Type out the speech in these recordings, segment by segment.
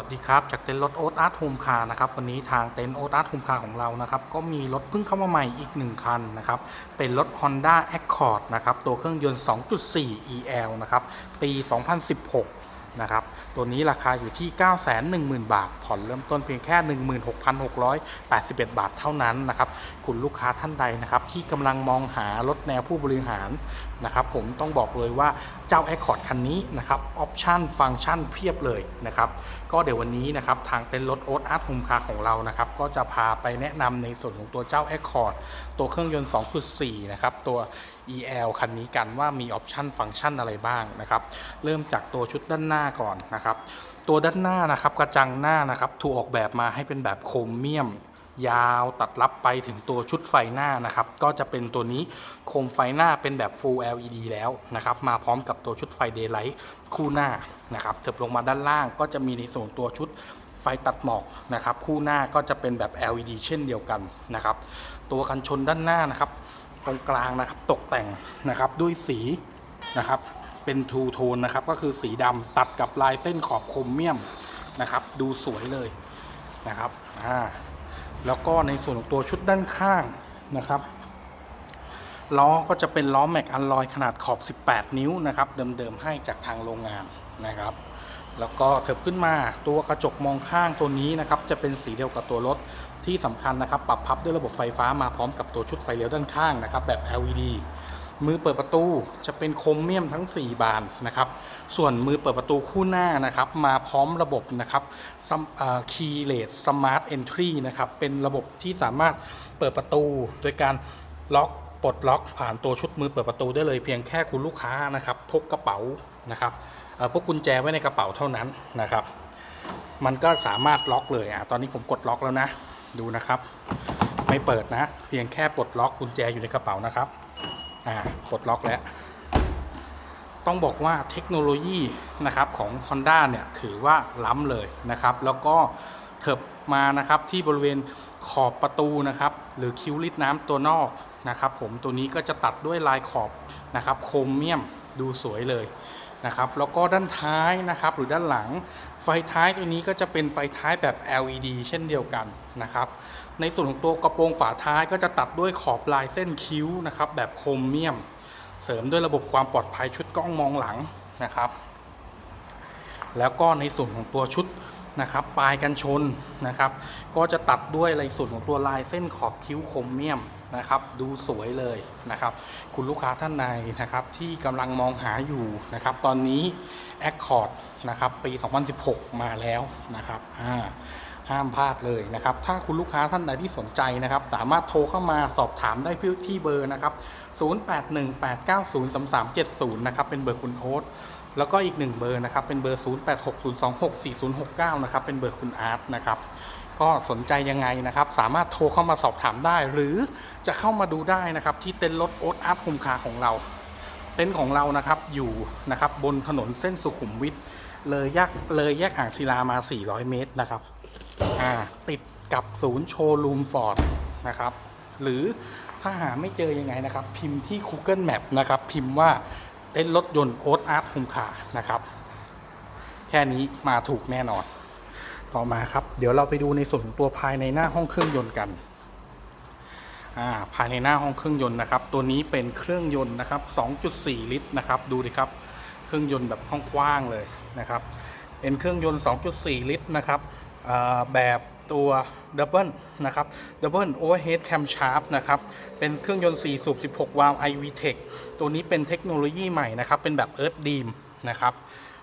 วัสดีครับ จากเต็นท์รถโอ๊ตอาร์ตโฮมคาร์นะครับวันนี้ทางเต็นท์โอ๊ตอาร์ตโฮมคาร์ของเรานะครับก็มีรถเพิ่งเข้ามาใหม่อีก 1 คันนะครับเป็นรถ Honda Accord นะครับตัวเครื่องยนต์ 2.4 EL นะครับปี 2016 นะครับตัวนี้ราคาอยู่ที่ 910,000 บาท ผ่อนเริ่มต้นเพียงแค่ 16,681 บาทเท่านั้นนะครับคุณลูกค้าท่านใดนะครับที่กำลังมองหารถแนวผู้บริหาร นะครับผมต้องบอกเลยว่าเจ้า Accord คันนี้นะครับออปชันฟังก์ชันเพียบเลยนะครับก็เดี๋ยววันนี้นะครับทางเต็นรถโอ๊ตอาร์ตโฮมคาของเรานะครับก็จะพาไปแนะนำในส่วนของตัวเจ้า Accord ตัวเครื่องยนต์ 2.4 นะครับตัว EL คันนี้กันว่ามีออปชันฟังก์ชันอะไรบ้างนะครับเริ่มจากตัวชุดด้านหน้าก่อนนะครับตัวด้านหน้านะครับกระจังหน้านะครับถูกออกแบบมาให้เป็นแบบโครเมียม ยาวตัดรับไปถึงตัวชุดไฟหน้านะครับ ก็จะเป็นตัวนี้โคมไฟหน้าเป็นแบบ Full LED แล้วนะครับ มาพร้อมกับตัวชุดไฟ Daylight คู่หน้านะครับเถิบลงมาด้านล่างก็จะมีในส่วนตัวชุดไฟตัดหมอกนะครับ คู่หน้าก็จะเป็นแบบ LED เช่นเดียวกันนะครับ ตัวกันชนด้านหน้านะครับ ตรงกลางนะครับตกแต่งนะครับด้วยสีนะครับเป็นทูโทนนะครับก็คือสีดำตัดกับลายเส้นขอบโครเมียมนะครับ ดูสวยเลยนะครับอ่า แล้วก็ในส่วนของตัวชุดด้านข้างนะครับล้อก็จะเป็นล้อแม็กอัลลอยขนาดขอบ 18 นิ้วนะครับ เดิมๆให้จากทางโรงงานนะครับ แล้วก็เถิบขึ้นมาตัวกระจกมองข้างตัวนี้นะครับ จะเป็นสีเดียวกับตัวรถที่สำคัญนะครับ ปรับพับด้วยระบบไฟฟ้ามาพร้อมกับตัวชุดไฟเลี้ยวด้านข้างนะครับ แบบ LED มือเปิดประตูจะเป็นโครเมียมทั้ง 4 บานนะครับ ส่วนมือเปิดประตูคู่หน้านะครับ มาพร้อมระบบนะครับคีย์เลสสมาร์ทเอนทรีนะครับ เป็นระบบที่สามารถเปิดประตู โดยการล็อกปลดล็อกผ่านตัวชุดมือเปิดประตูได้เลยเพียงแค่คุณลูกค้านะครับพกกระเป๋านะครับเอ่อพกกุญแจไว้ในกระเป๋าเท่านั้นนะครับ มันก็สามารถล็อกเลยอะตอนนี้ผมกดล็อกแล้วนะ ดูนะครับ ไม่เปิดนะ เพียงแค่ปลดล็อกกุญแจอยู่ในกระเป๋านะครับ อ่าปลดล็อกแล้ว ต้องบอกว่าเทคโนโลยีนะครับของ Honda เนี่ยถือว่าล้ำเลยนะครับ แล้วก็เถิบมานะครับที่บริเวณขอบประตูนะครับ หรือคิ้วลิดน้ำตัวนอกนะครับผมตัวนี้ก็จะตัดด้วยลายขอบนะครับโครเมียมดูสวยเลยนะครับแล้วก็ด้านท้ายนะครับหรือด้านหลัง ไฟท้ายตัวนี้ก็จะเป็นไฟท้ายแบบ LED เช่นเดียวกันนะครับ ในส่วนของตัวกระโปรงฝาท้ายก็จะตัดด้วยขอบลายเส้นคิ้วนะครับ แบบโครเมียม เสริมด้วยระบบความปลอดภัยชุดกล้องมองหลังนะครับ แล้วก็ในส่วนของตัวชุดนะครับปลายกันชนนะครับ ก็จะตัดด้วยในส่วนของตัวลายเส้นขอบคิ้วโครเมียมนะครับ ดูสวยเลยนะครับ คุณลูกค้าท่านใดนะครับ ที่กำลังมองหาอยู่นะครับ ตอนนี้ Accord นะครับ ปี 2016 มาแล้วนะครับอ่า ห้ามพลาดเลยนะครับ ถ้าคุณลูกค้าท่านใดที่สนใจนะครับ สามารถโทรเข้ามาสอบถามได้ที่เบอร์นะครับ 0818903370 นะครับ เป็นเบอร์คุณโอ๊ตแล้วก็อีกหนึ่งเบอร์นะครับ เป็นเบอร์ 0860264069 นะครับ เป็นเบอร์คุณอาร์ตนะครับ ก็สนใจยังไงนะครับ สามารถโทรเข้ามาสอบถามได้ หรือจะเข้ามาดูได้นะครับ ที่เต็นท์รถโอ๊ตอาร์ตโฮมคาของเรา เต็นท์ของเรานะครับ อยู่นะครับบนถนนเส้นสุขุมวิทเลยแยกเลยแยกอ่างศิลามา 400 เมตรนะครับอ่ ติดกับศูนย์โชว์รูมฟอร์ดนะครับ หรือถ้าหาไม่เจอยังไงนะครับ พิมพ์ที่ Google Map นะครับ พิมพ์ว่าเต็นรถยนต์โอ๊ตอาร์ตโฮมคานะครับ แค่นี้มาถูกแน่นอน ต่อมาครับ เดี๋ยวเราไปดูในส่วนตัวภายในหน้าห้องเครื่องยนต์กันาภายในหน้าห้องเครื่องยนต์นะครับ ตัวนี้เป็นเครื่องยนต์นะครับ 2.4 ลิตรนะครับ ดูดิครับ เครื่องยนต์แบบกว้างๆเลยนะครับ เป็นเครื่องยนต์ 2.4 ลิตรนะครับ แบบตัวดับเบิลนะครับดับเบิลโอเวอร์เฮดแคมชาร์ปนะครับ เป็นเครื่องยนต์ 4 สูบ 16 วาล์ว iVTEC ตัวนี้เป็นเทคโนโลยีใหม่นะครับ เป็นแบบ Earth Beam นะครับ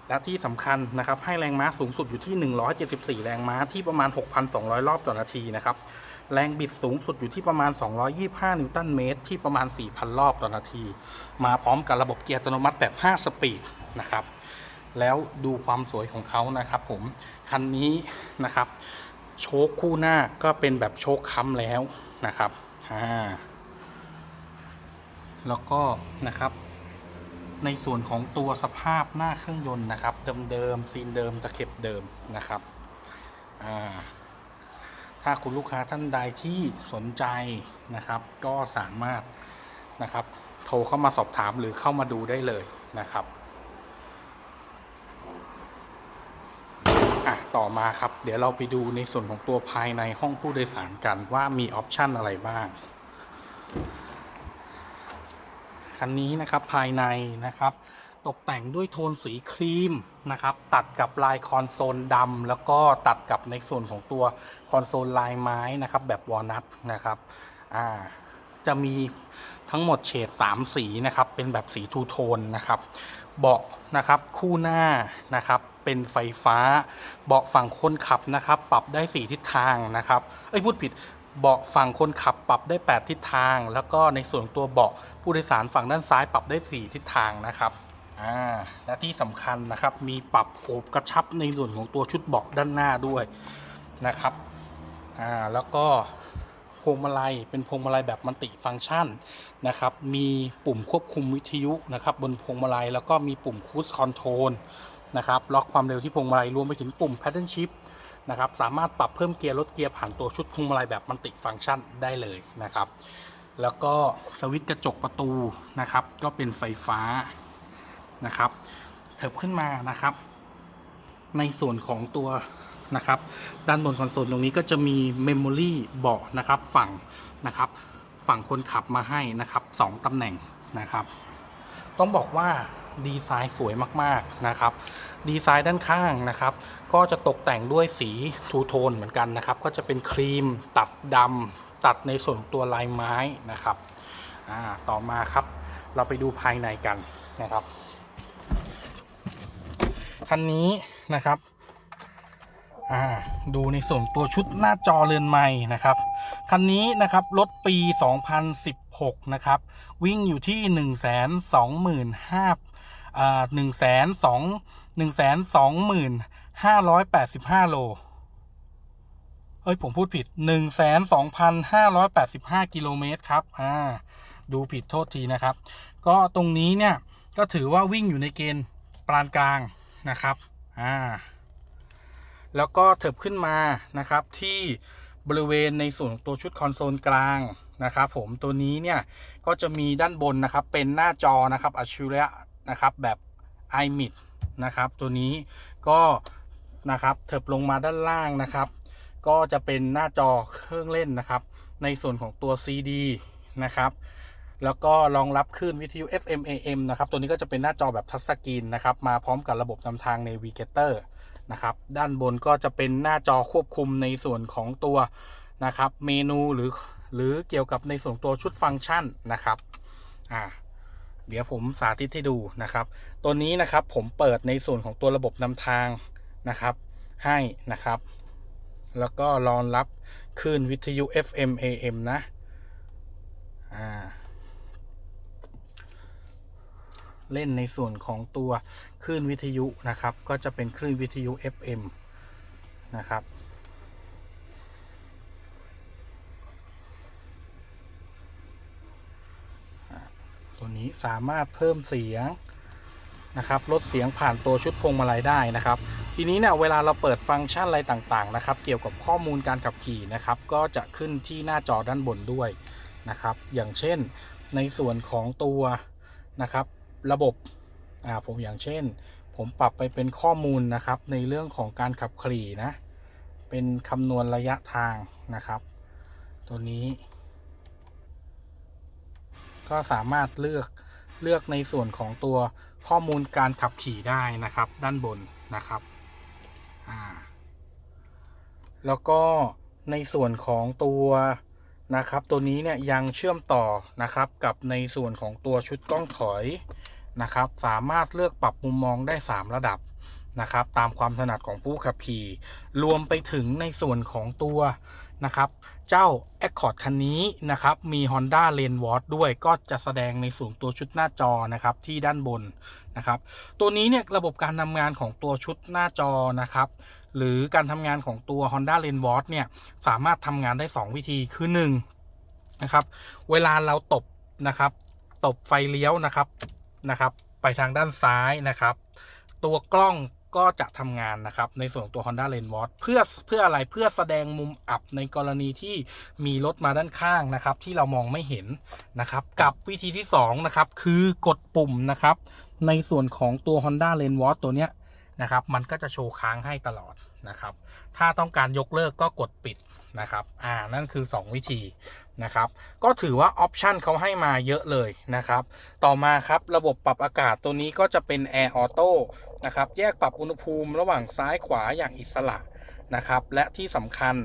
และที่สำคัญนะครับ ให้แรงม้าสูงสุดอยู่ที่ 174 แรงม้าที่ประมาณ 6,200 รอบต่อนาทีนะครับ แรงบิดสูงสุดอยู่ที่ประมาณ 225 นิวตันเมตร ที่ประมาณ 4,000 รอบต่อนาที มาพร้อมกับระบบเกียร์อัตโนมัติแบบ 5 สปีดนะครับ แล้วดูความสวยของเขานะครับผม คันนี้นะครับ โชคคู่หน้าก็เป็นแบบโชคค้ำแล้วนะครับอ่าแล้วก็นะครับ ในส่วนของตัวสภาพหน้าเครื่องยนต์นะครับ เดิมๆซีนเดิมตะเข็บเดิมนะครับอ่าถ้าคุณลูกค้าท่านใดที่สนใจนะครับ ก็สามารถนะครับ โทรเข้ามาสอบถามหรือเข้ามาดูได้เลยนะครับ อะต่อมาครับ เดี๋ยวเราไปดูในส่วนของตัวภายในห้องผู้โดยสารกันว่ามีออปชันอะไรบ้าง คันนี้นะครับภายในนะครับ ตกแต่งด้วยโทนสีครีมนะครับ ตัดกับลายคอนโซลดำแล้วก็ตัดกับในส่วนของตัวคอนโซลลายไม้นะครับ แบบวอลนัทนะครับอ่าจะมีทั้งหมดเฉด 3 สีนะครับ เป็นแบบสีทูโทนนะครับ เบาะนะครับคู่หน้านะครับเป็นไฟฟ้า เบาะฝั่งคนขับนะครับปรับได้ 4 ทิศทางนะครับเอ้ยพูดผิดเบาะฝั่งคนขับปรับได้ 8 ทิศทาง แล้วก็ในส่วนตัวเบาะผู้โดยสารฝั่งด้านซ้ายปรับได้ 4 ทิศทางนะครับอ่าและที่สำคัญนะครับมีปรับโอบกระชับในส่วนของตัวชุดเบาะด้านหน้าด้วยนะครับอ่าแล้วก็ พวงมาลัย เป็นพวงมาลัยแบบมัลติฟังก์ชันนะครับ มีปุ่มควบคุมวิทยุนะครับบนพวงมาลัย แล้วก็มีปุ่มคูสคอนโทรลนะครับล็อกความเร็วที่พวงมาลัยรวมไปถึงปุ่ม Pattern Shift นะครับสามารถปรับเพิ่มเกียร์ลดเกียร์ผ่านตัวชุดพวงมาลัยแบบมัลติฟังก์ชันได้เลยนะครับ แล้วก็สวิตช์กระจกประตูนะครับ ก็เป็นไฟฟ้านะครับเถิบขึ้นมานะครับ ในส่วนของตัว นะครับ ด้านบนคอนโซลตรงนี้ก็จะมีเมมโมรีเบาะนะครับฝั่งนะครับฝั่งคนขับมาให้นะครับสองตำแหน่งนะครับ ต้องบอกว่าดีไซน์สวยมากๆนะครับ ดีไซน์ด้านข้างนะครับ ก็จะตกแต่งด้วยสีทูโทนเหมือนกันนะครับ ก็จะเป็นครีมตัดดำตัดในส่วนตัวลายไม้นะครับต่อมาครับ เราไปดูภายในกันนะครับ คันนี้นะครับ อ่าดูในส่วนตัวชุดหน้าจอเรือนใหม่นะครับ คันนี้นะครับรถปี 2016 นะครับ วิ่งอยู่ที่ 1 2 5 0 0 0อ่า1 2 1 2 585 โลเอ้ย ผมพูดผิด 12,585 กิโลเมตรครับ อ่า ดูผิดโทษทีนะครับ ก็ตรงนี้เนี่ย ก็ถือว่าวิ่งอยู่ในเกณฑ์ปานกลางนะครับ อ่า แล้วก็เถิบขึ้นมานะครับที่บริเวณในส่วนของตัวชุดคอนโซลกลางนะครับผมตัวนี้เนี่ยก็จะมีด้านบนนะครับเป็นหน้าจอนะครับอัจฉริยะนะครับแบบ iMid นะครับตัวนี้ก็นะครับเถิบลงมาด้านล่างนะครับ ก็จะเป็นหน้าจอเครื่องเล่นนะครับ ในส่วนของตัว CD นะครับ แล้วก็รองรับคลื่นวิทยุ FM AM นะครับ ตัวนี้ก็จะเป็นหน้าจอแบบทัชสกรีนนะครับ มาพร้อมกับระบบนำทาง Navigator นะครับ ด้านบนก็จะเป็นหน้าจอควบคุมในส่วนของตัวนะครับ เมนูหรือหรือเกี่ยวกับในส่วนตัวชุดฟังก์ชันนะครับอ่าเดี๋ยวผมสาธิตให้ดูนะครับ ตัวนี้นะครับผมเปิดในส่วนของตัวระบบนำทางนะครับ ให้นะครับ แล้วก็รองรับคลื่นวิทยุ FM AM นะ อ่า เล่นในส่วนของตัวคลื่นวิทยุนะครับ ก็จะเป็นคลื่นวิทยุ FM นะครับ ตัวนี้สามารถเพิ่มเสียงนะครับลดเสียงผ่านตัวชุดพวงมาลัยได้นะครับ ทีนี้เนี่ยเวลาเราเปิดฟังก์ชันอะไรต่างๆนะครับ เกี่ยวกับข้อมูลการขับขี่นะครับ ก็จะขึ้นที่หน้าจอด้านบนด้วยนะครับ อย่างเช่นในส่วนของตัวนะครับ ระบบอ่าผมอย่างเช่น ผมปรับไปเป็นข้อมูลนะครับ ในเรื่องของการขับขี่นะ เป็นคำนวณระยะทางนะครับ ตัวนี้ ก็สามารถเลือกเลือกในส่วนของตัวข้อมูลการขับขี่ได้นะครับ ด้านบนนะครับอ่าแล้วก็ในส่วนของตัวนะครับ ตัวนี้เนี่ยยังเชื่อมต่อนะครับกับในส่วนของตัวชุดกล้องถอย นะครับ สามารถเลือกปรับมุมมองได้ 3 ระดับนะครับ ตามความถนัดของผู้ขับขี่ รวมไปถึงในส่วนของตัวนะครับ เจ้า Accord คันนี้นะครับ มี Honda l a n e w a t ด้วยก็จะแสดงในส่วนตัวชุดหน้าจอนะครับที่ด้านบนนะครับ ตัวนี้เนี่ยระบบการทำงานของตัวชุดหน้าจอนะครับหรือการทำงานของตัว Honda l a n e w a t เนี่ยสามารถทำงานได้ 2 วิธีคือ 1 นะครับ เวลาเราตบนะครับ ตบไฟเลี้ยวนะครับ นะครับ ไปทางด้านซ้ายนะครับ ตัวกล้องก็จะทำงานนะครับ ในส่วนของตัว Honda l a n e w a t เพื่อเพื่ออะไรเพื่อแสดงมุมอับในกรณีที่มีรถมาด้านข้างนะครับ ที่เรามองไม่เห็นนะครับ กับวิธีที่2นะครับคือกดปุ่มนะครับ ในส่วนของตัว Honda l a n e w a t ตัวเนี้ยนะครับ มันก็จะโชว์ค้างให้ตลอดนะครับ ถ้าต้องการยกเลิกก็กดปิด นะครับ อ่า นั่นคือ 2 วิธีนะครับ ก็ถือว่าออปชันเขาให้มาเยอะเลยนะครับ ต่อมาครับระบบปรับอากาศตัวนี้ก็จะเป็น Air Auto นะครับ แยกปรับอุณหภูมิระหว่างซ้ายขวาอย่างอิสระนะครับ และที่สำคัญ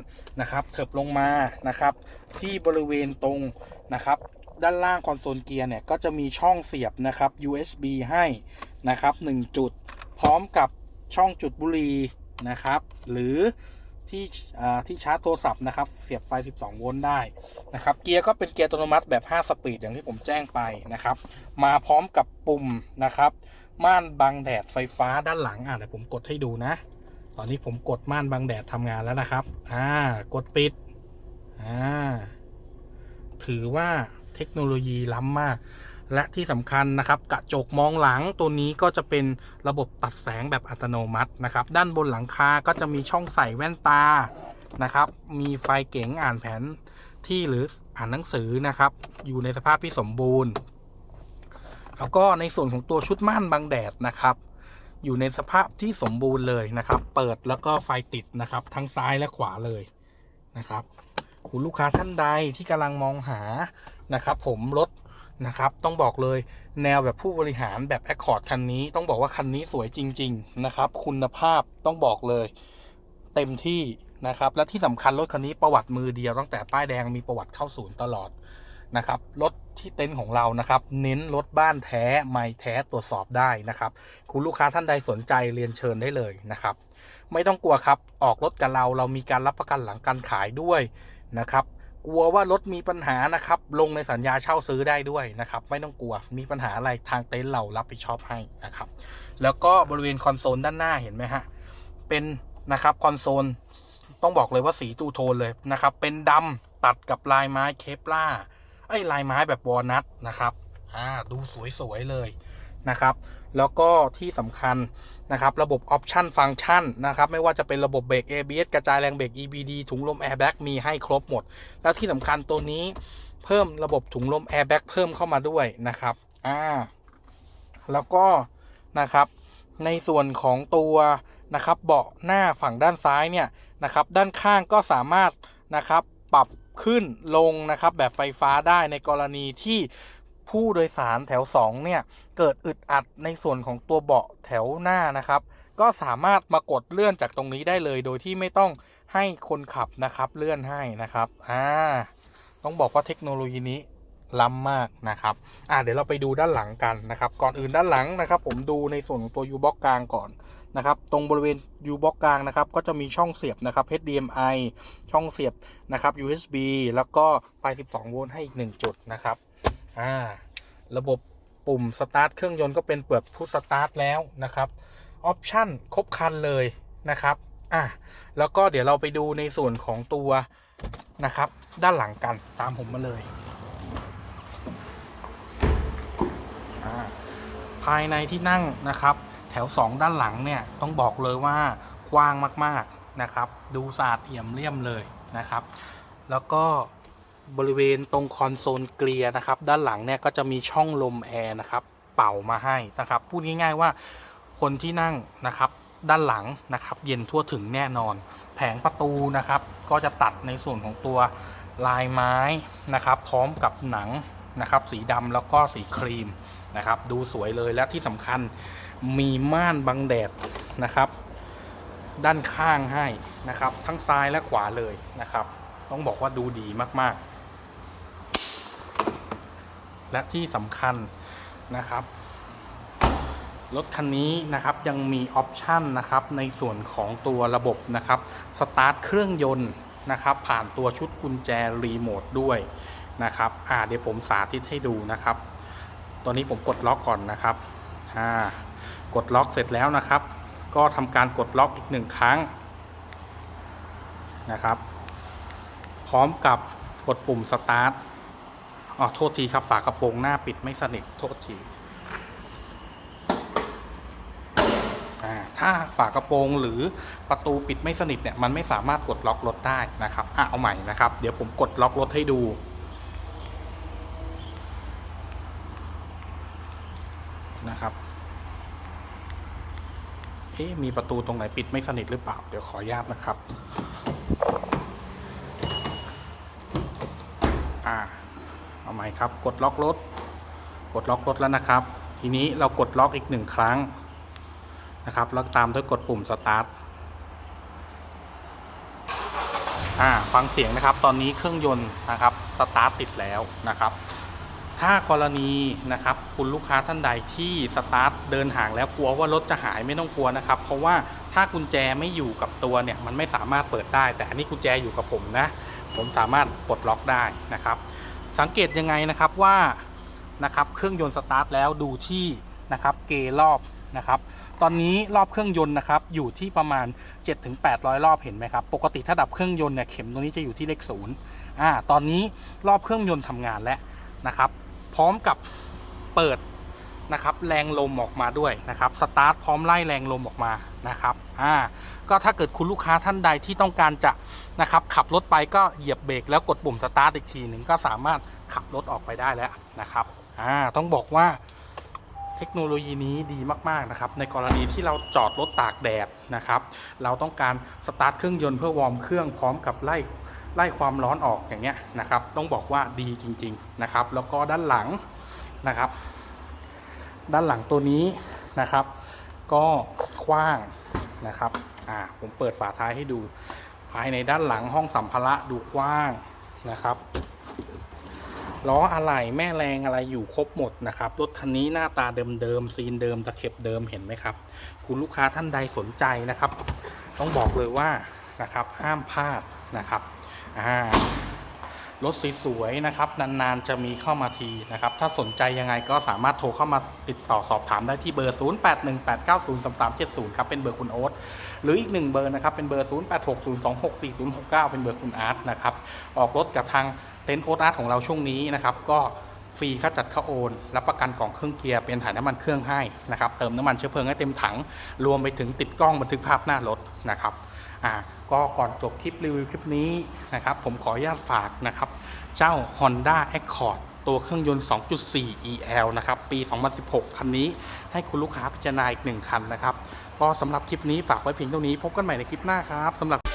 นะครับเถิบลงมานะครับ ที่บริเวณตรงนะครับ ด้านล่างคอนโซลเกียร์เนี่ยก็จะมีช่องเสียบนะครับ USB ให้นะครับ 1 จุด พร้อมกับช่องจุดบุหรี่นะครับ หรือ ที่ที่ชาร์จโทรศัพท์นะครับ เสียบไฟ 12 โวลต์ได้นะครับ เกียร์ก็เป็นเกียร์อัตโนมัติแบบ 5 สปีดอย่างที่ผมแจ้งไปนะครับ มาพร้อมกับปุ่มนะครับ ม่านบังแดดไฟฟ้าด้านหลังอะเดี๋ยวผมกดให้ดูนะ ตอนนี้ผมกดม่านบังแดดทำงานแล้วนะครับ อ่า กดปิด อ่า ถือว่าเทคโนโลยีล้ำมาก และที่สำคัญนะครับกระจกมองหลังตัวนี้ก็จะเป็นระบบตัดแสงแบบอัตโนมัตินะครับ ด้านบนหลังคาก็จะมีช่องใส่แว่นตานะครับ มีไฟเก๋งอ่านแผนที่หรืออ่านหนังสือนะครับ อยู่ในสภาพที่สมบูรณ์ แล้วก็ในส่วนของตัวชุดม่านบังแดดนะครับ อยู่ในสภาพที่สมบูรณ์เลยนะครับ เปิดแล้วก็ไฟติดนะครับ ทั้งซ้ายและขวาเลยนะครับ คุณลูกค้าท่านใดที่กำลังมองหานะครับ ผมรถ นะครับ ต้องบอกเลยแนวแบบผู้บริหารแบบ Accord คันนี้ต้องบอกว่าคันนี้สวยจริง ๆ นะครับ คุณภาพต้องบอกเลย เต็มที่นะครับ และที่สำคัญรถคันนี้ประวัติมือเดียวตั้งแต่ป้ายแดงมีประวัติเข้าศูนย์ตลอดนะครับรถที่เต็นท์ของเรานะครับ เน้นรถบ้านแท้ไม่แท้ตรวจสอบได้นะครับ คุณลูกค้าท่านใดสนใจเรียนเชิญได้เลยนะครับ ไม่ต้องกลัวครับ ออกรถกับเราเรามีการรับประกันหลังการขายด้วยนะครับ กลัวว่ารถมีปัญหานะครับ ลงในสัญญาเช่าซื้อได้ด้วยนะครับ ไม่ต้องกลัว มีปัญหาอะไรทางเต็นท์เรารับผิดชอบให้นะครับ แล้วก็บริเวณคอนโซลด้านหน้าเห็นไหมฮะ เป็นนะครับคอนโซลต้องบอกเลยว่าสีตูโทนเลยนะครับ เป็นดำตัดกับลายไม้เคปล่าไอ้ลายไม้แบบวอลนัทนะครับ อ่า ดูสวยๆเลย นะครับ แล้วก็ที่สำคัญนะครับระบบออปชันฟังก์ชันนะครับไม่ว่าจะเป็นระบบเบรก ABS กระจายแรงเบรก EBD ถุงลม Airbag มีให้ครบหมด แล้วที่สำคัญตัวนี้เพิ่มระบบถุงลม Airbag เพิ่มเข้ามาด้วยนะครับอ่าแล้วก็นะครับในส่วนของตัวนะครับเบาะหน้าฝั่งด้านซ้ายเนี่ยนะครับด้านข้างก็สามารถนะครับปรับขึ้นลงนะครับแบบไฟฟ้าได้ในกรณีที่ ผู้โดยสารแถว 2 เนี่ย เกิดอึดอัดในส่วนของตัวเบาะแถวหน้านะครับ ก็สามารถมากดเลื่อนจากตรงนี้ได้เลย โดยที่ไม่ต้องให้คนขับนะครับเลื่อนให้นะครับอ่าต้องบอกว่าเทคโนโลยีนี้ล้ำมากนะครับอ่าเดี๋ยวเราไปดูด้านหลังกันนะครับ ก่อนอื่นด้านหลังนะครับ ผมดูในส่วนของตัวยูบ็อกกลางก่อนนะครับ ตรงบริเวณยูบ็อกกลางนะครับ ก็จะมีช่องเสียบนะครับ HDMI ช่องเสียบนะครับ USB แล้วก็ไฟ 12 โวลต์ให้อีก 1 จุดนะครับ อ่าระบบปุ่มสตาร์ทเครื่องยนต์ก็เป็นเปิดพุทสตาร์ทแล้วนะครับออปชั่นครบคันเลยนะครับอะแล้วก็เดี๋ยวเราไปดูในส่วนของตัวนะครับ ด้านหลังกันตามผมมาเลยอ่าภายในที่นั่งนะครับ แถว 2 ด้านหลังเนี่ยต้องบอกเลยว่ากว้างมากๆนะครับ ดูสะอาดเอี่ยมเลี่ยมเลยนะครับ แล้วก็ บริเวณตรงคอนโซลเกลีย์นะครับ ด้านหลังเนี่ยก็จะมีช่องลมแอร์นะครับเป่ามาให้นะครับ พูดง่ายๆว่าคนที่นั่งนะครับด้านหลังนะครับ เย็นทั่วถึงแน่นอน แผงประตูนะครับ ก็จะตัดในส่วนของตัวลายไม้นะครับ พร้อมกับหนังนะครับ สีดำแล้วก็สีครีมนะครับ ดูสวยเลยและที่สำคัญมีม่านบังแดดนะครับ ด้านข้างให้นะครับ ทั้งซ้ายและขวาเลยนะครับ ต้องบอกว่าดูดีมากๆ และที่สำคัญนะครับรถคันนี้นะครับยังมีออปชันนะครับในส่วนของตัวระบบนะครับสตาร์ทเครื่องยนต์นะครับ ผ่านตัวชุดกุญแจรีโมทด้วยนะครับอ่าเดี๋ยวผมสาธิตให้ดูนะครับตัวนี้ผมกดล็อกก่อนนะครับอ่ากดล็อกเสร็จแล้วนะครับ ก็ทำการกดล็อกอีกหนึ่งครั้งนะครับ พร้อมกับกดปุ่มสตาร์ท อ๋อโทษทีครับฝากระโปรงหน้าปิดไม่สนิทโทษทีอ่าถ้าฝากระโปรงหรือประตูปิดไม่สนิทเนี่ยมันไม่สามารถกดล็อกรถได้นะครับอะเอาใหม่นะครับ เดี๋ยวผมกดล็อกรถให้ดูนะครับเอ๊ะมีประตูตรงไหนปิดไม่สนิทหรือเปล่า เดี๋ยวขออนุญาตนะครับ อ่า เอาใหม่ครับ กดล็อกรถ กดล็อกรถแล้วนะครับ ทีนี้เรากดล็อกอีกหนึ่งครั้งนะครับ แล้วตามด้วยกดปุ่มสตาร์ทอ่าฟังเสียงนะครับ ตอนนี้เครื่องยนต์นะครับสตาร์ทติดแล้วนะครับ ถ้ากรณีนะครับ คุณลูกค้าท่านใดที่สตาร์ทเดินห่างแล้วกลัวว่ารถจะหายไม่ต้องกลัวนะครับ เพราะว่าถ้ากุญแจไม่อยู่กับตัวเนี่ยมันไม่สามารถเปิดได้ แต่อันนี้กุญแจอยู่กับผมนะ ผมสามารถปลดล็อกได้นะครับ สังเกตยังไงนะครับว่านะครับเครื่องยนต์สตาร์ทแล้วดูที่นะครับเกรอบนะครับตอนนี้รอบเครื่องยนต์นะครับอยู่ที่ประมาณ 7-800 รอบเห็นไหมครับปกติถ้าดับเครื่องยนต์เนี่ยเข็มตรงนี้จะอยู่ที่เลขศูนย์อ่าตอนนี้รอบเครื่องยนต์ทำงานแล้วนะครับ พร้อมกับเปิดนะครับแรงลมออกมาด้วยนะครับสตาร์ทพร้อมไล่แรงลมออกมานะครับอ่า ก็ถ้าเกิดคุณลูกค้าท่านใดที่ต้องการจะนะครับขับรถไปก็เหยียบเบรกแล้วกดปุ่มสตาร์ทอีกทีหนึ่งก็สามารถขับรถออกไปได้แล้วนะครับอ่าต้องบอกว่าเทคโนโลยีนี้ดีมาก ๆ นะครับ ในกรณีที่เราจอดรถตากแดดนะครับ เราต้องการสตาร์ทเครื่องยนต์เพื่อวอร์มเครื่องพร้อมกับไล่ไล่ความร้อนออกอย่างเงี้ยนะครับ ต้องบอกว่าดีจริง ๆ นะครับ แล้วก็ด้านหลังนะครับ ด้านหลังตัวนี้นะครับ ก็กว้างนะครับ อ่าผมเปิดฝาท้ายให้ดู ภายในด้านหลังห้องสัมภาระดูกว้างนะครับล้ออะไรแม่แรงอะไรอยู่ครบหมดนะครับ รถคันนี้หน้าตาเดิมๆซีนเดิมตะเข็บเดิมเห็นไหมครับ คุณลูกค้าท่านใดสนใจนะครับ ต้องบอกเลยว่านะครับห้ามพลาดนะครับอ่า รถสวยๆนะครับ นานๆ จะมีเข้ามาทีนะครับ ถ้าสนใจยังไงก็สามารถโทรเข้ามาติดต่อสอบถามได้ที่เบอร์ 0818903370 ครับ เป็นเบอร์คุณโอ๊ตหรืออีกหนึ่งเบอร์นะครับ เป็นเบอร์ 0860264069 เป็นเบอร์คุณอาร์ตนะครับ ออกรถกับทางเต็นท์โอ๊ตอาร์ตของเราช่วงนี้นะครับ ก็ฟรีค่าจัดค่าโอน รับประกันกล่องเครื่องเกียร์เป็นถ่ายน้ำมันเครื่องให้นะครับ เติมน้ำมันเชื้อเพลิงให้เต็มถัง รวมไปถึงติดกล้องบันทึกภาพหน้ารถนะครับ อ่าก็ก่อนจบคลิปรีวิวคลิปนี้นะครับผมขออนุญาตฝากนะครับ เจ้า Honda Accord ตัวเครื่องยนต์ 2.4 EL นะครับ ปี 2016 คันนี้ให้คุณลูกค้าพิจารณาอีกหนึ่งคันนะครับ ก็สำหรับคลิปนี้ฝากไว้เพียงเท่านี้ พบกันใหม่ในคลิปหน้าครับสำหรับ